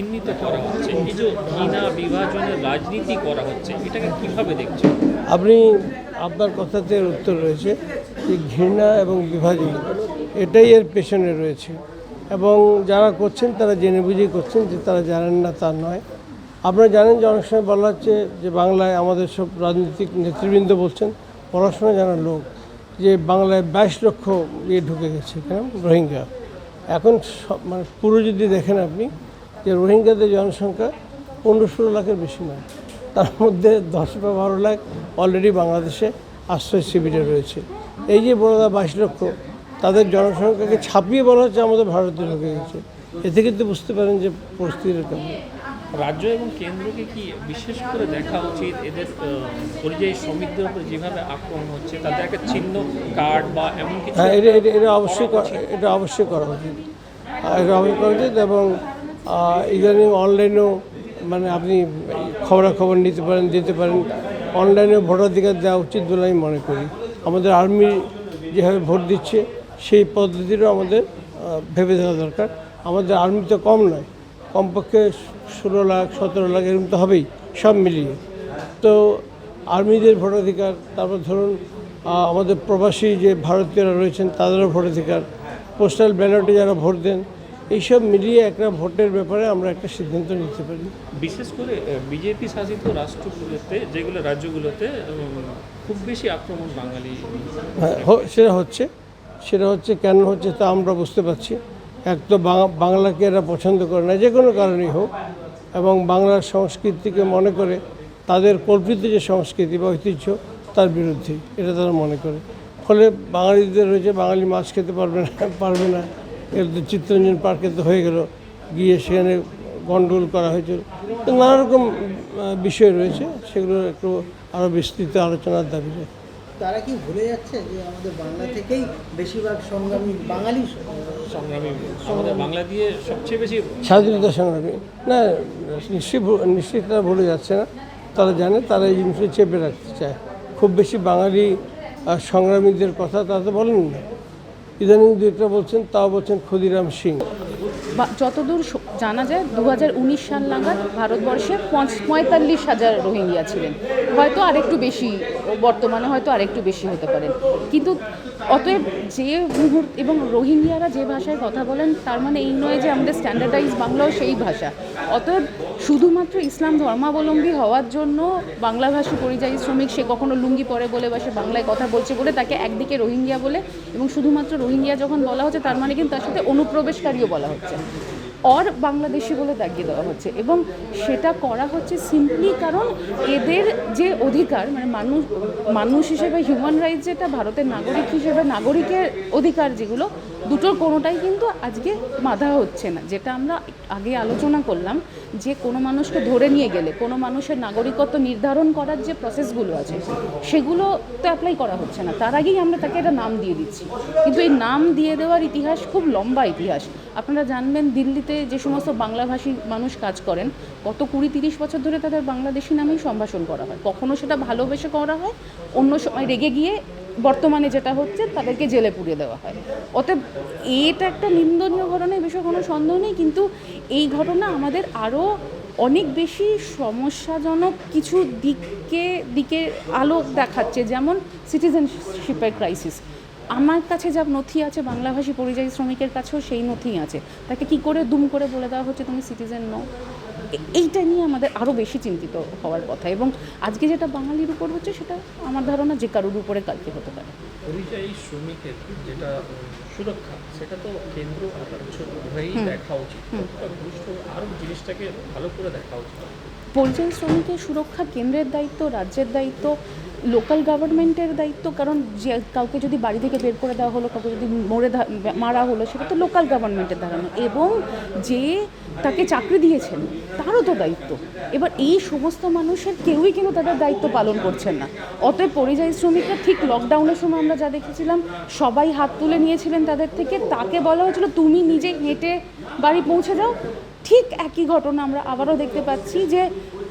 চিহ্নিত করা হচ্ছে। এই যে ঘৃণা বিভাজনের রাজনীতি করা হচ্ছে, এটাকে কীভাবে দেখছেন? আপনি আপনার কথাতে উত্তর রয়েছে যে ঘৃণা এবং বিভাজন এটাই এর পেছনে রয়েছে। এবং যারা করছেন তারা জেনে বুঝেই করছেন যে তারা জানেন না তা নয়। আপনারা জানেন যে অনেক সময় বলা হচ্ছে যে বাংলায় আমাদের সব রাজনৈতিক নেতৃবৃন্দ বলছেন, পড়াশোনা জানা লোক, যে বাংলায় বাইশ লক্ষ ইয়ে ঢুকে গেছে, কেন? রোহিঙ্গা। এখন সব মানে পুরো যদি দেখেন আপনি যে রোহিঙ্গাদের জনসংখ্যা পনেরো ষোলো লাখের বেশি নয়। তার মধ্যে দশ বা বারো লাখ অলরেডি বাংলাদেশে আশ্রয় শিবিরে রয়েছে। এই যে বড়দা বাইশ লক্ষ তাদের জনসংখ্যাকে ছাপিয়ে বলা হচ্ছে আমাদের ভারতে ঢুকে গেছে। এতে কিন্তু বুঝতে পারেন যে পরিস্থিতিটা কেমন। রাজ্য এবং কেন্দ্রকে কি বিশেষ করে দেখা উচিত? এদের পরিযায়ী শ্রমিকদের উপর যেভাবে আক্রমণ হচ্ছে তাদের একটা চিহ্ন কার্ড বা এমন কিছু হ্যাঁ এটা এটা অবশ্যই এটা অবশ্যই করা উচিত। এটা অবশ্যই করা উচিত এবং ইদানিং অনলাইনেও মানে আপনি খবরাখবর নিতে পারেন দিতে পারেন। অনলাইনে ভোটাধিকার দেওয়া উচিত বলে আমি মনে করি। আমাদের আর্মি যেভাবে ভোট দিচ্ছে, সেই পদ্ধতিরও আমাদের ভেবে দেওয়া দরকার। আমাদের আর্মি তো কম নয়, কমপক্ষে ষোলো লাখ, সতেরো লাখ এরকম তো হবেই, সব মিলিয়ে। তো আর্মিদের ভোটাধিকার তারপর ধরুন আমাদের প্রবাসী যে ভারতীয়রা রয়েছেন, তাদেরও ভোটাধিকার পোস্টাল ব্যালটে যারা ভোট দেন এইসব মিলিয়ে একটা ভোটের ব্যাপারে আমরা একটা সিদ্ধান্ত নিতে পারি। বিশেষ করে বিজেপি শাসিত রাষ্ট্রগুলোতে যেগুলো রাজ্যগুলোতে খুব বেশি আক্রমণ বাঙালি হ্যাঁ সেটা হচ্ছে। সেটা হচ্ছে কেন হচ্ছে তা আমরা বুঝতে পারছি। এক তো বাংলাকে এরা পছন্দ করে না যে কোনো কারণেই হোক। এবং বাংলার সংস্কৃতিকে মনে করে তাদের কল্পিত যে সংস্কৃতি বা ঐতিহ্য তার বিরুদ্ধে এটা তারা মনে করে। ফলে বাঙালিদের রয়েছে বাঙালি মাছ খেতে পারবে না পারবে না। এর তো চিত্তরঞ্জন পার্কে তো হয়ে গেল। গিয়ে সেখানে গন্ডগোল করা হয়েছিল। তো নানা রকম বিষয় রয়েছে। সেগুলো একটু আরও বিস্তৃত আলোচনার দাবি রাখে তারা কি ভুলে যাচ্ছে যে আমাদের বাংলা থেকেই বেশিরভাগ সংগ্রামী বাঙালি? সংগ্রামী আমাদের বাংলা দিয়ে সবচেয়ে বেশি স্বাধীনতা সংগ্রামী। না নিশ্চয়ই নিশ্চয়ই তারা ভুলে যাচ্ছে না। তারা জানে তারা এই জিনিসটা চেপে রাখতে চায়। খুব বেশি বাঙালি সংগ্রামীদের কথা তারা তো বলেন না ইদানিং দু একটা বলছেন তাও বলছেন ক্ষুদিরাম সিং। যতদূর জানা যায় দু হাজার উনিশ সাল নাগাদ ভারতবর্ষে পঁচ- পঁয়তাল্লিশ হাজার রোহিঙ্গিয়া ছিলেন। হয়তো আরেকটু বেশি, বর্তমানে হয়তো আরেকটু বেশি হতে পারেন কিন্তু অতএব যে মুহূর্ত, এবং রোহিঙ্গিয়ারা যে ভাষায় কথা বলেন, তার মানে এই নয় যে আমাদের স্ট্যান্ডার্ডাইজ বাংলাও সেই ভাষা। অতএব শুধুমাত্র ইসলাম ধর্মাবলম্বী হওয়ার জন্য বাংলাভাষী পরিযায়ী শ্রমিক, সে কখনো লুঙ্গি পরে বলে বা সে বাংলায় কথা বলছে বলে তাকে একদিকে রোহিঙ্গিয়া বলে, এবং শুধুমাত্র রোহিঙ্গিয়া যখন বলা হচ্ছে, তার মানে কিন্তু তার সাথে অনুপ্রবেশকারীও বলা হচ্ছে। অর বাংলাদেশি বলে দাগিয়ে দেওয়া হচ্ছে এবং সেটা করা হচ্ছে সিম্পলি কারণ এদের যে অধিকার মানে মানুষ মানুষ হিসেবে হিউম্যান রাইটস যেটা ভারতের নাগরিক হিসেবে, নাগরিকের অধিকার যেগুলো, দুটোর কোনোটাই কিন্তু আজকে বাধা হচ্ছে না। যেটা আমরা আগে আলোচনা করলাম যে কোনো মানুষকে ধরে নিয়ে গেলে, কোনো মানুষের নাগরিকত্ব নির্ধারণ করার যে প্রসেসগুলো আছে, সেগুলো তো অ্যাপ্লাই করা হচ্ছে না। তার আগেই আমরা তাকে একটা নাম দিয়ে দিচ্ছি। কিন্তু এই নাম দিয়ে দেওয়ার ইতিহাস খুব লম্বা ইতিহাস। আপনারা জানবেন দিল্লিতে যে সমস্ত বাংলাভাষী মানুষ কাজ করেন, গত কুড়ি তিরিশ বছর ধরে তাদের বাংলাদেশি নামেই সম্ভাষণ করা হয়। কখনো সেটা ভালোবেসে করা হয়, অন্য সময় রেগে গিয়ে বর্তমানে যেটা হচ্ছে তাদেরকে জেলে পুড়িয়ে দেওয়া হয়। অতএব এটা একটা নিন্দনীয় ঘটনা, এ বিষয়ে কোনো সন্দেহ নেই, কিন্তু এই ঘটনা আমাদের আরও অনেক বেশি সমস্যাজনক কিছু দিককে, দিকে আলো দেখাচ্ছে, যেমন সিটিজেনশিপের ক্রাইসিস আমার কাছে যা নথি আছে বাংলাভাষী পরিযায়ী শ্রমিকের কাছেও সেই নথি আছে। তাকে কি করে দুম করে বলে দেওয়া হচ্ছে তুমি সিটিজেন নও? এইটা নিয়ে আমাদের আরও বেশি চিন্তিত হওয়ার কথা। এবং আজকে যেটা বাঙালির উপর হচ্ছে সেটা আমার ধারণা যে কারোর উপরে কালকে হতে পারে। পরিযায়ী শ্রমিকের যেটা সুরক্ষা সেটা তো কেন্দ্র আর রাজ্য উভয়ই দেখা উচিত। আরও জিনিসটাকে ভালো করে দেখা উচিত। পরিযায়ী শ্রমিকের সুরক্ষা কেন্দ্রের দায়িত্ব রাজ্যের দায়িত্ব লোকাল গভর্নমেন্টের দায়িত্ব, কারণ যে কাউকে যদি বাড়ি থেকে বের করে দেওয়া হলো, কাউকে যদি মরে মারা হলো, সেটা তো লোকাল গভর্নমেন্টের ধারণা এবং যে তাকে চাকরি দিয়েছেন, তারও তো দায়িত্ব। এবার এই সমস্ত মানুষের কেউই কিন্তু তাদের দায়িত্ব পালন করছেন না। অতএব পরিযায়ী শ্রমিকরা ঠিক লকডাউনের সময় আমরা যা দেখেছিলাম, সবাই হাত তুলে নিয়েছিলেন তাদের থেকে। তাকে বলা হয়েছিল, তুমি নিজে হেঁটে বাড়ি পৌঁছে যাও। ঠিক একই ঘটনা আমরা আবারও দেখতে পাচ্ছি যে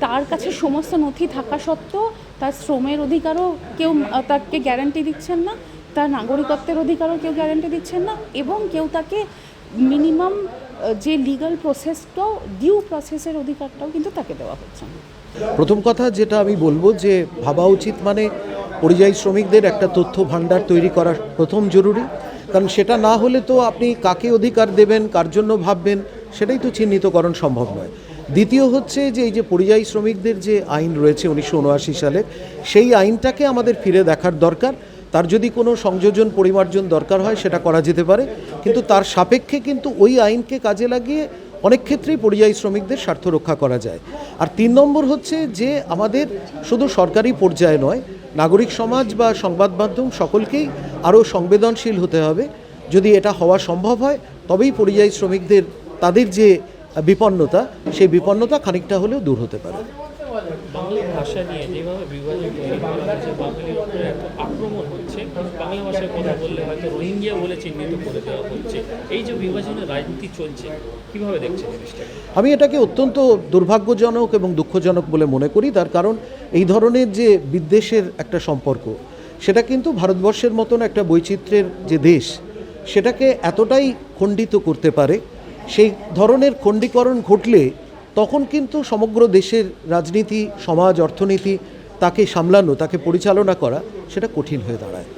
তার কাছে সমস্ত নথি থাকা সত্ত্বেও তার শ্রমের অধিকারও কেউ তাকে গ্যারান্টি দিচ্ছেন না, তার নাগরিকত্বের অধিকারও কেউ গ্যারান্টি দিচ্ছেন না, এবং কেউ তাকে মিনিমাম যে লিগাল প্রসেসটাও ডিউ প্রসেসের অধিকারটাও কিন্তু তাকে দেওয়া হচ্ছে না। প্রথম কথা যেটা আমি বলব যে ভাবা উচিত মানে পরিযায়ী শ্রমিকদের একটা তথ্য ভাণ্ডার তৈরি করা প্রথম জরুরি, কারণ সেটা না হলে তো আপনি কাকে অধিকার দেবেন, কার জন্য ভাববেন, সেটাই তো চিহ্নিতকরণ সম্ভব নয়। দ্বিতীয় হচ্ছে যে এই যে পরিযায়ী শ্রমিকদের যে আইন রয়েছে উনিশশো উনআশি সালের সেই আইনটাকে আমাদের ফিরে দেখার দরকার। তার যদি কোনো সংযোজন পরিমার্জন দরকার হয়, সেটা করা যেতে পারে। কিন্তু তার সাপেক্ষে কিন্তু ওই আইনকে কাজে লাগিয়ে অনেক ক্ষেত্রেই পরিযায়ী শ্রমিকদের স্বার্থ রক্ষা করা যায়। আর তিন নম্বর হচ্ছে যে আমাদের শুধু সরকারি পর্যায়ে নয়, নাগরিক সমাজ বা সংবাদ মাধ্যম সকলকেই আরও সংবেদনশীল হতে হবে। যদি এটা হওয়া সম্ভব হয়, তবেই পরিযায়ী শ্রমিকদের, তাদের যে বিপন্নতা সেই বিপন্নতা খানিকটা হলেও দূর হতে পারে। বাংলা ভাষা নিয়ে যেভাবে বিভাজন তৈরি করা হয়েছে বাঙালির উপরে এত আক্রমণ হচ্ছে বাংলা ভাষায় কথা বললে হয়তো রোহিঙ্গিয়া বলে চিহ্নিত করে দেওয়া হচ্ছে। এই যে বিভাজনের রাজনীতি চলছে কীভাবে দেখছেন জিনিসটাকে? আমি এটাকে অত্যন্ত দুর্ভাগ্যজনক এবং দুঃখজনক বলে মনে করি তার কারণ এই ধরনের যে বিদ্বেষের একটা সম্পর্ক সেটা কিন্তু ভারতবর্ষের মতন একটা বৈচিত্র্যের যে দেশ সেটাকে এতটাই খণ্ডিত করতে পারে সেই ধরনের খণ্ডীকরণ ঘটলে তখন কিন্তু সমগ্র দেশের রাজনীতি, সমাজ, অর্থনীতি তাকে সামলানো, তাকে পরিচালনা করা সেটা কঠিন হয়ে দাঁড়ায়।